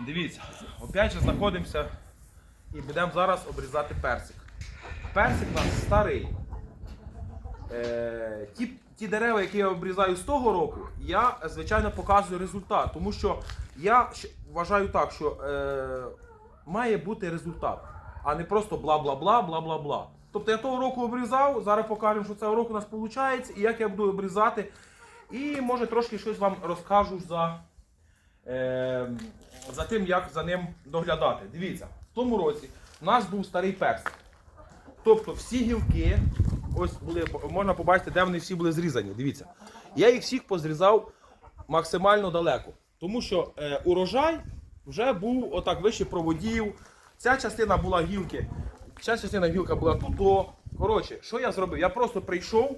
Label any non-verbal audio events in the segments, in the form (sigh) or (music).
Дивіться, опять же знаходимося і будемо зараз обрізати персик. Персик у нас старий. Е, ті, ті дерева, які я обрізаю з того року, я звичайно показую результат. Тому що я вважаю так, що е, має бути результат, а не просто бла-бла-бла, бла-бла-бла. Тобто я того року обрізав, зараз покажемо, що цього року у нас виходить, і як я буду обрізати. І може трошки щось вам розкажу за, е, за тим, як за ним доглядати. Дивіться, в тому році у нас був старий персик. Тобто всі гілки, ось були, можна побачити, де вони всі були зрізані. Дивіться. Я їх всіх позрізав максимально далеко. Тому що е, урожай вже був отак вище проводів. Ця частина була гілки, ця частина гілка була тут. Коротше, що я зробив? Я просто прийшов,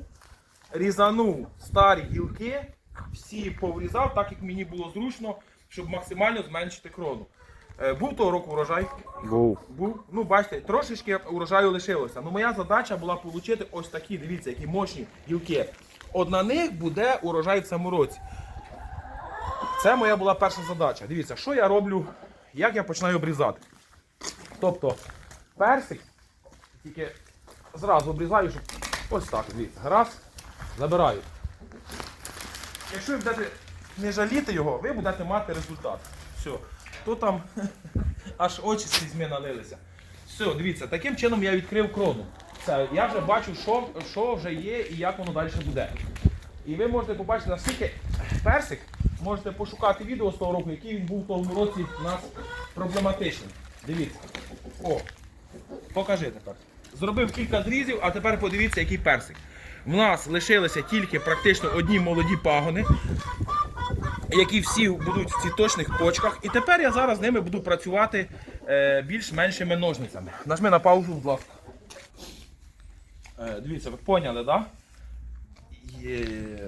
різанув старі гілки, всі поврізав, так як мені було зручно, щоб максимально зменшити крону. Е, був того року урожай. Був. Був, ну бачите, трошечки урожаю лишилося. Ну моя задача була отримати ось такі, дивіться, які мощні гілки. От на них буде урожай в цьому році. Це моя була перша задача. Дивіться, що я роблю, як я починаю обрізати. Тобто персик, тільки зразу обрізаю, щоб ось так, дивіться, раз, забираю. Якщо ви будете не жаліти його, ви будете мати результат. Все. То там (laughs) аж очі слізьми налилися. Все, дивіться, таким чином я відкрив крону. Все, я вже бачу, що, що вже є і як воно далі буде. І ви можете побачити, наскільки персик, можете пошукати відео з того року, який він був в тому році у нас проблематичний. Дивіться. О, покажи тепер. Зробив кілька зрізів, а тепер подивіться, який персик. В нас лишилися тільки практично одні молоді пагони, які всі будуть в цвіточних почках. І тепер я зараз з ними буду працювати е, більш-меншими ножницями. Нажми на паузу, будь ласка. Е, дивіться, ви поняли, так? Да?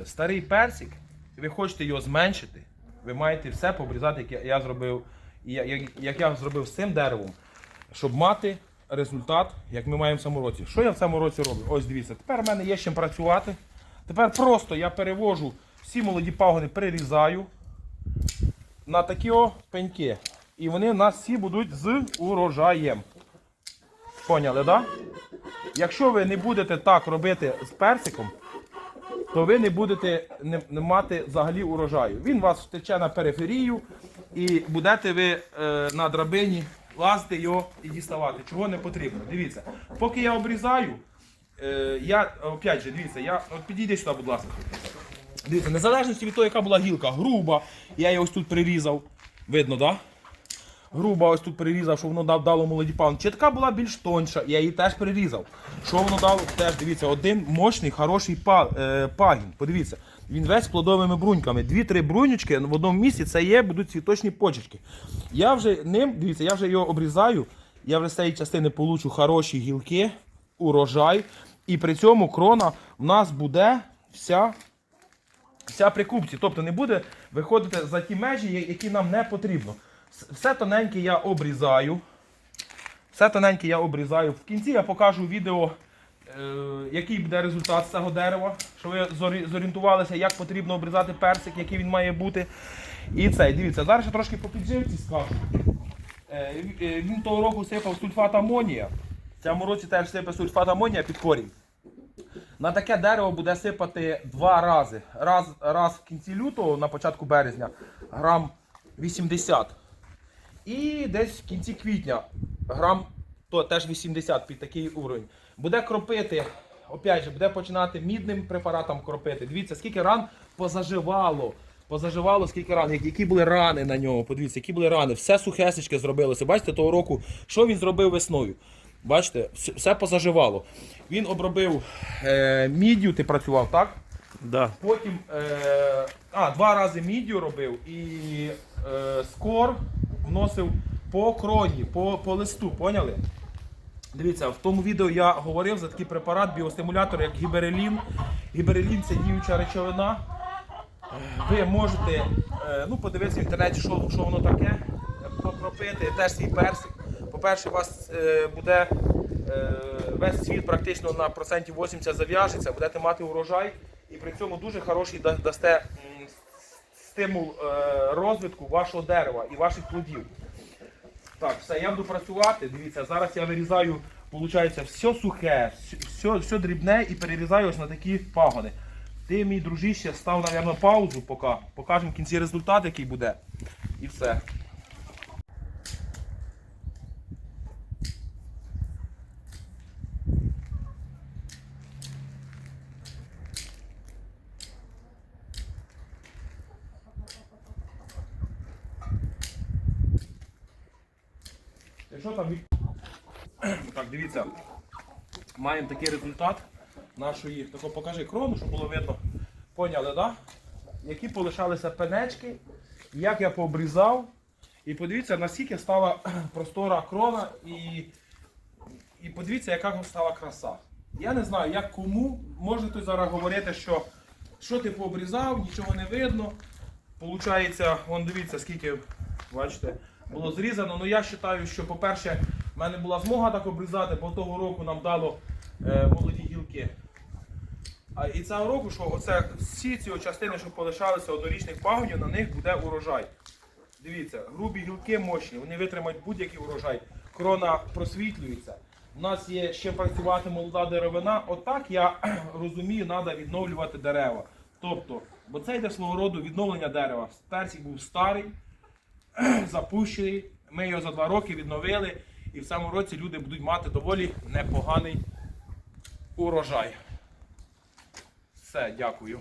Старий персик, ви хочете його зменшити, ви маєте все пообрізати, як я, зробив, як, я зробив з цим деревом, щоб мати результат, як ми маємо в цьому році. Що я в цьому році роблю? Ось дивіться, тепер в мене є чим працювати. Тепер просто я перевожу всі молоді пагони, перерізаю на такі о пеньки. І вони в нас всі будуть з урожаєм. Поняли? Да? Якщо ви не будете так робити з персиком, то ви не будете не, не мати взагалі урожаю. Він вас втече на периферію і будете ви е, на драбині лазити його і діставати. Чого не потрібно. Дивіться, поки я обрізаю, е, я опять же, дивіться, я от підійди сюди, будь ласка. Дивіться, незалежно від того, яка була гілка, груба, я її ось тут прирізав. Видно, так? Да? Груба ось тут прирізав, що воно дало молоді пагони. Чітка була більш тонша, я її теж прирізав. Що воно дало? Теж дивіться, один мощний, хороший е, пагін. Подивіться, він весь з плодовими бруньками. Дві-три брунючки в одному місці це є, будуть цвіточні почечки. Я вже ним, дивіться, я вже його обрізаю, я вже з цієї частини получу хороші гілки, урожай. І при цьому крона в нас буде вся вся при купці. Тобто не буде виходити за ті межі, які нам не потрібно. Все тоненьке я обрізаю. Все тоненьке я обрізаю. В кінці я покажу відео, е, який буде результат з цього дерева, щоб ви зорієнтувалися, як потрібно обрізати персик, який він має бути. І цей, дивіться, зараз я трошки по підживці скажу. Е, е, Він того року сипав сульфат амонія. В цьому році теж сипе сульфат амонія під корінь. На таке дерево буде сипати два рази. Раз, раз в кінці лютого, на початку березня, грам 80. І десь в кінці квітня грам то теж 80 під такий уровень. Буде кропити, опять же, буде починати мідним препаратом кропити. Дивіться, скільки ран позаживало. Позаживало скільки ран, які- були рани на ньому. Подивіться, які були рани. Все сухесечке зробилося. Бачите, того року, що він зробив весною? Бачите, все- позаживало. Він обробив е, міддю, ти працював, так? Да. Потім е, а, два рази мідію робив і е, скор вносив по кроні, по, по листу, поняли? Дивіться, в тому відео я говорив за такий препарат, біостимулятор, як гіберелін. Гіберелін це діюча речовина. Ви можете е, ну, подивитися в інтернеті, що, що воно таке, пропити теж свій персик. По-перше, у вас е, буде е, весь світ практично на процентів 80 зав'яжеться, будете мати урожай і при цьому дуже хороший да- дасте стимул е, розвитку вашого дерева і ваших плодів. Так, все, я буду працювати. Дивіться, зараз я вирізаю, виходить, все сухе, все, все дрібне і перерізаю ось на такі пагони. Ти, мій дружище, став, мабуть, паузу, поки покажемо кінці результат, який буде. І все. І що там. (clears throat) Так, дивіться. Маємо такий результат нашої. Тако покажи крону, щоб було видно. Поняли, да? Які полишалися пенечки, як я пообрізав. І подивіться, наскільки стала (clears throat) простора крона і, і подивіться, яка стала краса. Я не знаю, як кому. Може хтось зараз говорити, що що ти пообрізав, нічого не видно. Получається, дивіться, скільки, бачите, було зрізано. Ну я вважаю, що, по-перше, в мене була змога так обрізати, бо того року нам дало е, молоді гілки. А і цього року, що оце всі ці частини, що полишалися однорічних пагонів, на них буде урожай. Дивіться, грубі гілки мощні, вони витримають будь-який урожай. Крона просвітлюється. У нас є ще працювати молода деревина. Отак я (clears throat) розумію, треба відновлювати дерева. Тобто, бо це йде свого роду відновлення дерева. Персик був старий, (clears throat) запущений. Ми його за два роки відновили, і в цьому році люди будуть мати доволі непоганий урожай. Все, дякую.